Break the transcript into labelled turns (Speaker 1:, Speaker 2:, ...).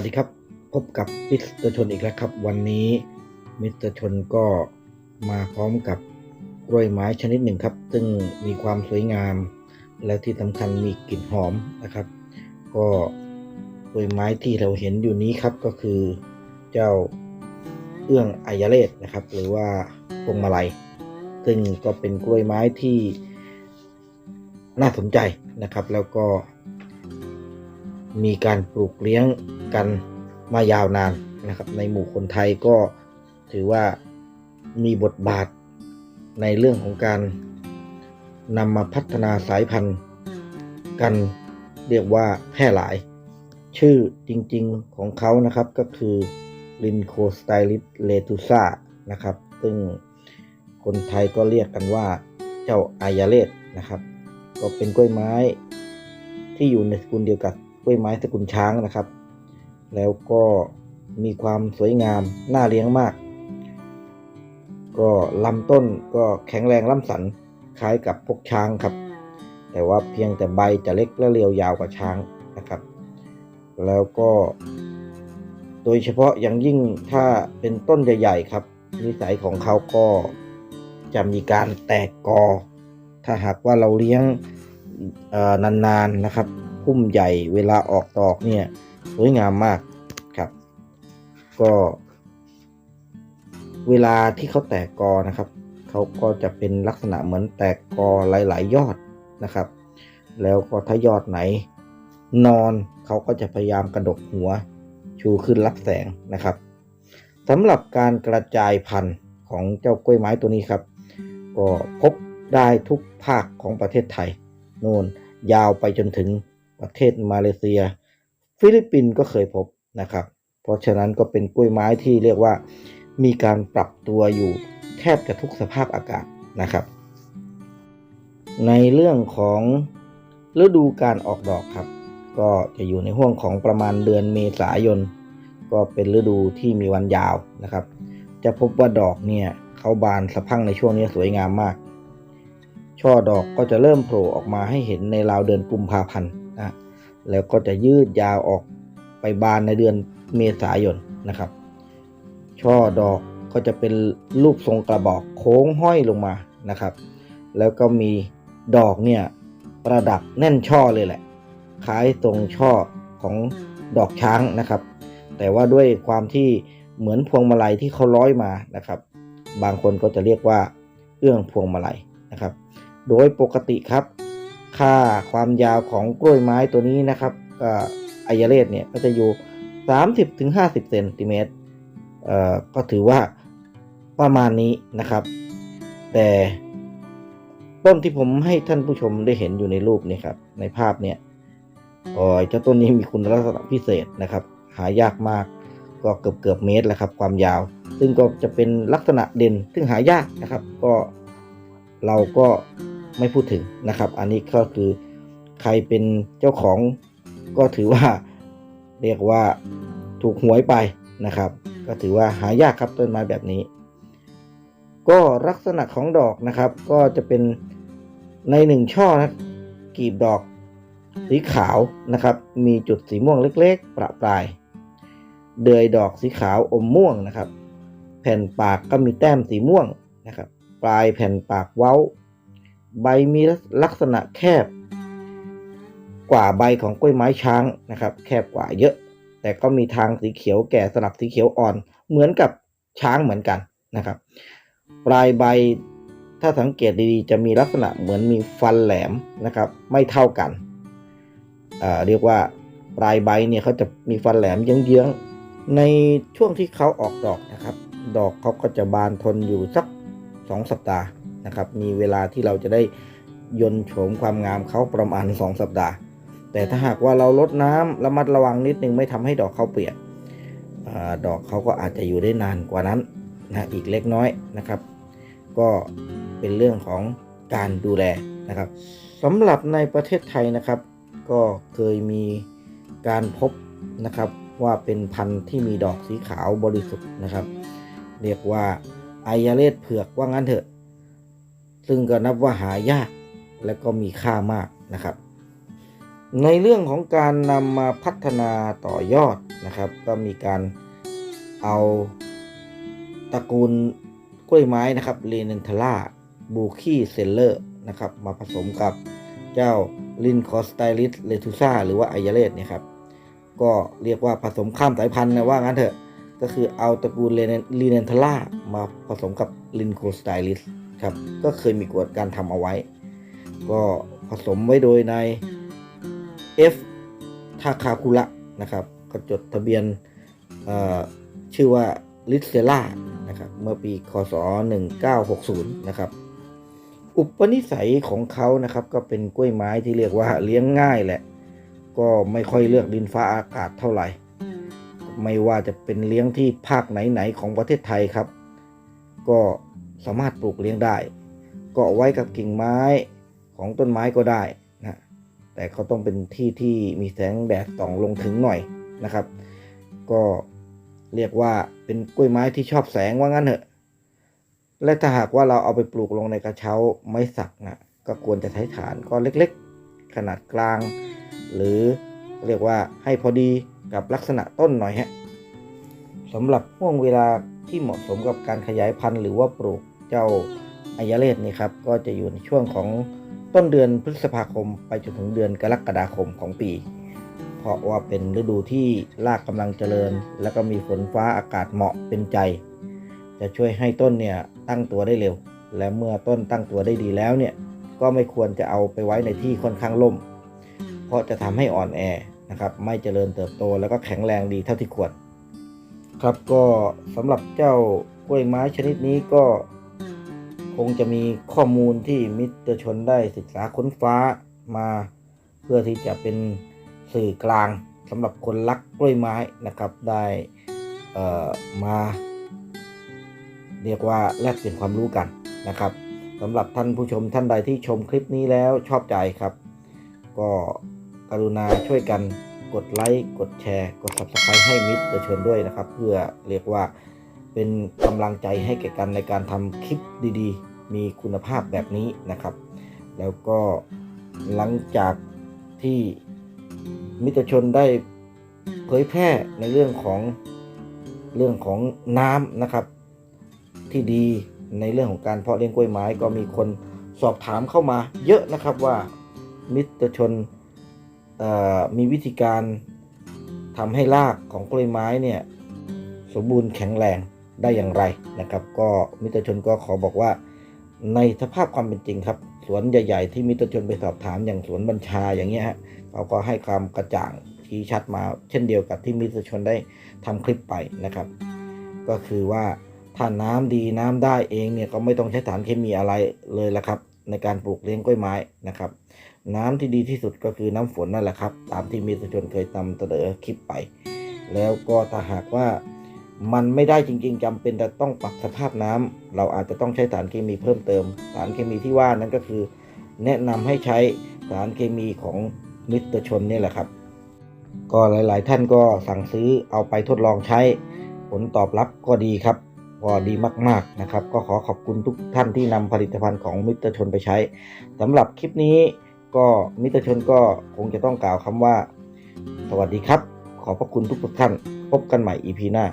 Speaker 1: วัสดีครับ พบกับมิสเตอร์ชนอีกแล้วครับ วันนี้มิสเตอร์ชนก็มาพร้อมกับกล้วยไม้ชนิดหนึ่งครับ ซึ่งมีความสวยงาม และที่สำคัญมีกลิ่นหอมนะครับ ก็กล้วยไม้ที่เราเห็นอยู่นี้ครับก็คือเจ้าเอื้องอายาเลศนะครับ หรือว่าพวงมาลัย ซึ่งก็เป็นกล้วยไม้ที่น่าสนใจนะครับ แล้วก็มีการปลูกเลี้ยง กันมายาวนานนะครับ ในหมู่คนไทยก็ถือว่ามีบทบาทในเรื่องของการนำมาพัฒนาสายพันธุ์ กันเรียกว่าแพร่หลาย ชื่อจริงๆของเขานะครับก็คือลินโคสไตลิสเลตูซานะครับ ซึ่งคนไทยก็เรียกกันว่าเจ้าอายาเลศนะครับ ก็เป็นกล้วยไม้ที่อยู่ในสกุลเดียวกับกล้วยไม้สกุลช้างนะครับ แล้วก็มีความสวยงามน่าเลี้ยงมาก ก็ลำต้นก็แข็งแรงล่ำสันคล้ายกับพวกช้างครับ แต่ว่าเพียงแต่ใบจะเล็กและเรียวยาวกว่าช้างนะครับ แล้วก็โดยเฉพาะอย่างยิ่งถ้าเป็นต้นใหญ่ๆครับ นิสัยของเขาก็จะมีการแตกกอ ถ้าหากว่าเราเลี้ยงนานๆนะครับ พุ่มใหญ่เวลาออกดอกเนี่ย วยงามมากครับ ก็ เวลาที่เขาแตกกอนะครับเขาก็จะเป็นลักษณะเหมือนแตกกอหลาย ๆ ยอดนะครับ แล้วก็ถ้ายอดไหน นอนเขาก็จะพยายามกระดกหัวชูขึ้นรับแสงนะครับสำหรับการกระจายพันธุ์ของเจ้ากล้วยไม้ตัวนี้ครับ ก็พบได้ทุกภาคของประเทศไทย โน่นยาวไปจนถึงประเทศมาเลเซีย ฟิลิปปินส์ก็เคยพบนะครับ เพราะฉะนั้นก็เป็นกล้วยไม้ที่เรียกว่า มีการปรับตัวอยู่แทบจะทุกสภาพอากาศนะครับ ในเรื่องของฤดูการออกดอกครับ ก็จะอยู่ในห่วงของประมาณเดือนเมษายน ก็เป็นฤดูที่มีวันยาวนะครับ จะพบว่าดอกเนี่ยเขาบานสะพั่งในช่วงนี้สวยงามมาก ช่อดอกก็จะเริ่มโผล่ออกมาให้เห็นในราวเดือนกุมภาพันธ์นะ แล้วก็จะยืดยาวออกไปบานในเดือนเมษายนนะครับ ช่อดอกก็จะเป็นรูปทรงกระบอกโค้งห้อยลงมานะครับ แล้วก็มีดอกเนี่ยประดับแน่นช่อเลยแหละ คล้ายทรงช่อของดอกช้างนะครับ แต่ว่าด้วยความที่เหมือนพวงมาลัยที่เขาร้อยมานะครับ บางคนก็จะเรียกว่าเอื้องพวงมาลัยนะครับ โดยปกติครับ ค่าความยาวของกล้วยไม้ตัวนี้นะครับอายาเลศเนี่ยก็จะอยู่ 30-50 เซนติเมตรก็ถือว่าประมาณนี้นะครับ แต่ต้นที่ผมให้ท่านผู้ชมได้เห็นอยู่ในรูปนี่ครับ ในภาพเนี่ยโอ้ยเจ้าต้นนี้มีคุณลักษณะพิเศษนะครับ หายากมากก็เกือบเกือบเมตรแหละครับ ความยาว ซึ่งก็จะเป็นลักษณะเด่นซึ่งหายากนะครับ ก็เราก็ ไม่พูดถึงนะครับ อันนี้ก็คือใครเป็นเจ้าของก็ถือว่าเรียกว่าถูกหวยไปนะครับ ก็ถือว่าหายากครับต้นไม้แบบนี้ ก็ลักษณะของดอกนะครับ ก็จะเป็นในหนึ่งช่อนะกีบดอกสีขาวนะครับ มีจุดสีม่วงเล็กๆ ประปราย เดือยดอกสีขาวอมม่วงนะครับ แผ่นปากก็มีแต้มสีม่วงนะครับ ปลายแผ่นปากเว้า ใบมีลักษณะแคบ กว่าใบของกล้วยไม้ช้างนะครับ แคบกว่าเยอะ แต่ก็มีทางสีเขียวแก่สลับสีเขียวอ่อน เหมือนกับช้างเหมือนกันนะครับ ปลายใบถ้าสังเกตดีๆ จะมีลักษณะเหมือนมีฟันแหลมนะครับ ไม่เท่ากันเเรียกว่าปลายใบเนี่ยเขาจะมีฟันแหลมเยื้องๆ ในช่วงที่เขาออกดอกนะครับ ดอกเขาก็จะบานทนอยู่สักสองสัปดาห์ นะครับ มีเวลาที่เราจะได้ยนโฉมความงามเขาประมาณสองสัปดาห์ แต่ถ้าหากว่าเราลดน้ำระมัดระวังนิดนึงไม่ทำให้ดอกเขาเปียกอดอกเขาก็อาจจะอยู่ได้นานกว่านั้นนะอีกเล็กน้อยนะครับ ก็เป็นเรื่องของการดูแลนะครับสำหรับในประเทศไทยนะครับ ก็เคยมีการพบนะครับว่าเป็นพันธุ์ที่มีดอกสีขาวบริสุทธิ์นะครับ เรียกว่าไอยาเลศเผือกว่างั้นเถอะ ซึ่งก็นับว่าหายากและก็มีค่ามากนะครับ ในเรื่องของการนำมาพัฒนาต่อยอดนะครับ ก็มีการเอาตระกูลกล้วยไม้นะครับเลน n นทล่าบูคีเซลเลอร์นะครับมาผสมกับเจ้าลินคอสไตลิสเลทูซ่าหรือว่าไอยาเลสเนี่ยครับก็เรียกว่าผสมข้ามสายพันธุ์นะว่างั้นเถอะ ก็คือเอาตระกูลลีเนนทล่ามาผสมกับลินโคสไตลิส ครับ ก็เคยมีกฎการทำเอาไว้ ก็ผสมไว้โดยใน F ทาคาคุระนะครับ ก็จดทะเบียนเอ่อชื่อว่าลิสเซล่านะครับเมื่อปีคศ 1960 นะครับ อุปนิสัยของเขานะครับ ก็เป็นกล้วยไม้ที่เรียกว่าเลี้ยงง่ายแหละ ก็ไม่ค่อยเลือกดินฟ้าอากาศเท่าไหร่ ไม่ว่าจะเป็นเลี้ยงที่ภาคไหนๆของประเทศไทยครับ ก็ สามารถปลูกเลี้ยงได้ เกาะไว้กับกิ่งไม้ของต้นไม้ก็ได้นะแต่เขาต้องเป็นที่ที่มีแสงแดดส่องลงถึงหน่อยนะครับ ก็เรียกว่าเป็นกล้วยไม้ที่ชอบแสงว่างั้นเถอะและถ้าหากว่าเราเอาไปปลูกลงในกระเช้าไม้สักนะก็ควรจะใช้ฐานก็เล็กๆ ขนาดกลาง หรือเรียกว่าให้พอดีกับลักษณะต้นหน่อยฮะสำหรับห่วงเวลาที่เหมาะสมกับการขยายพันธุ์หรือว่าปลูก เจ้าอายาเลสนี่ครับก็จะอยู่ในช่วงของต้นเดือนพฤษภาคม ไปจนถึงเดือนกรกฎาคมของปี เพราะว่าเป็นฤดูที่รากกำลังเจริญ แล้วก็มีฝนฟ้าอากาศเหมาะเป็นใจ จะช่วยให้ต้นเนี่ยตั้งตัวได้เร็ว และเมื่อต้นตั้งตัวได้ดีแล้วเนี่ยก็ไม่ควรจะเอาไปไว้ในที่ค่อนข้างร่ม เพราะจะทำให้อ่อนแอนะครับไม่เจริญเติบโตแล้วก็แข็งแรงดีเท่าที่ควร ครับก็สำหรับเจ้ากล้วยไม้ชนิดนี้ก็ คงจะมีข้อมูลที่มิตรชนได้ศึกษาค้นฟ้ามาเพื่อที่จะเป็นสื่อกลางสำหรับคนรักกล้วยไม้นะครับได้อ่อมา เรียกว่าแลกเปลี่ยนความรู้กันนะครับสำหรับท่านผู้ชมท่านใดที่ชมคลิปนี้แล้วชอบใจครับ ก็กรุณาช่วยกันกดไลค์ กดแชร์ กด subscribe ให้มิตรชนด้วยนะครับ เพื่อเรียกว่า เป็นกำลังใจให้แก่กันในการทำคลิปดีๆ มีคุณภาพแบบนี้นะครับ แล้วก็หลังจากที่มิตรชนได้เผยแพร่ในเรื่องของเรื่องของน้ำนะครับ ที่ดีในเรื่องของการเพาะเลี้ยงกล้วยไม้ก็มีคนสอบถามเข้ามาเยอะนะครับว่ามิตรชนเอ่อมีวิธีการทำให้รากของกล้วยไม้เนี่ยสมบูรณ์แข็งแรง ได้อย่างไรนะครับ ก็มิตรชนก็ขอบอกว่าในสภาพความเป็นจริงครับ สวนใหญ่ ๆ ที่มิตรชนไปสอบถามอย่างสวนบัญชาอย่างเงี้ยฮะเขาก็ให้ความกระจ่างชี้ชัดมา เช่นเดียวกับที่มิตรชนได้ทำคลิปไปนะครับ ก็คือว่าถ้าน้ำดีน้ำได้เองเนี่ยก็ไม่ต้องใช้สารเคมีอะไรเลยละครับ ในการปลูกเลี้ยงกล้วยไม้นะครับ น้ำที่ดีที่สุดก็คือน้ำฝนนั่นแหละครับ ตามที่มีสชนเคยนำเสนอคลิปไป แล้วก็ถ้าหากว่า มันไม่ได้จริง ๆจำเป็นจะต้องปรับสภาพน้ำเราอาจจะต้องใช้สารเคมีเพิ่มเติม สารเคมีที่ว่านั้นก็คือ แนะนำให้ใช้สารเคมีของมิตรชนนี่แหละครับ ก็หลาย ๆ ท่านก็สั่งซื้อเอาไปทดลองใช้ ผลตอบรับก็ดีครับก็ดีมากๆนะครับ ก็ขอขอบคุณทุกท่านที่นำผลิตภัณฑ์ของมิตรชนไปใช้สำหรับคลิปนี้ก็มิตรชนก็คงจะต้องกล่าวคำว่า สวัสดีครับ ขอบพระคุณทุกๆท่าน พบกันใหม่ EP หน้า